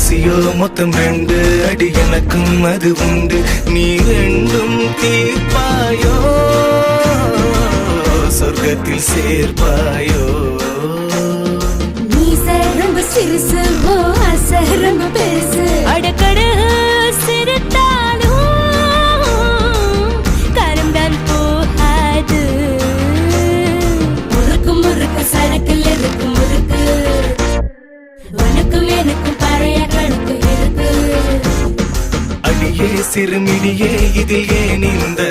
பசியோ மொத்தம் ரெண்டு. அடி எனக்கும் அது உண்டு. நீ ரெண்டும் தீர்ப்பாயோ? சொர்க்கத்தில் சேர்ப்பாயோ? நீ ரொம்ப சிறுசு ஓ ஆசை ரொம்ப பெருசு. சிறுமிடியே இதில் ஏன் இந்த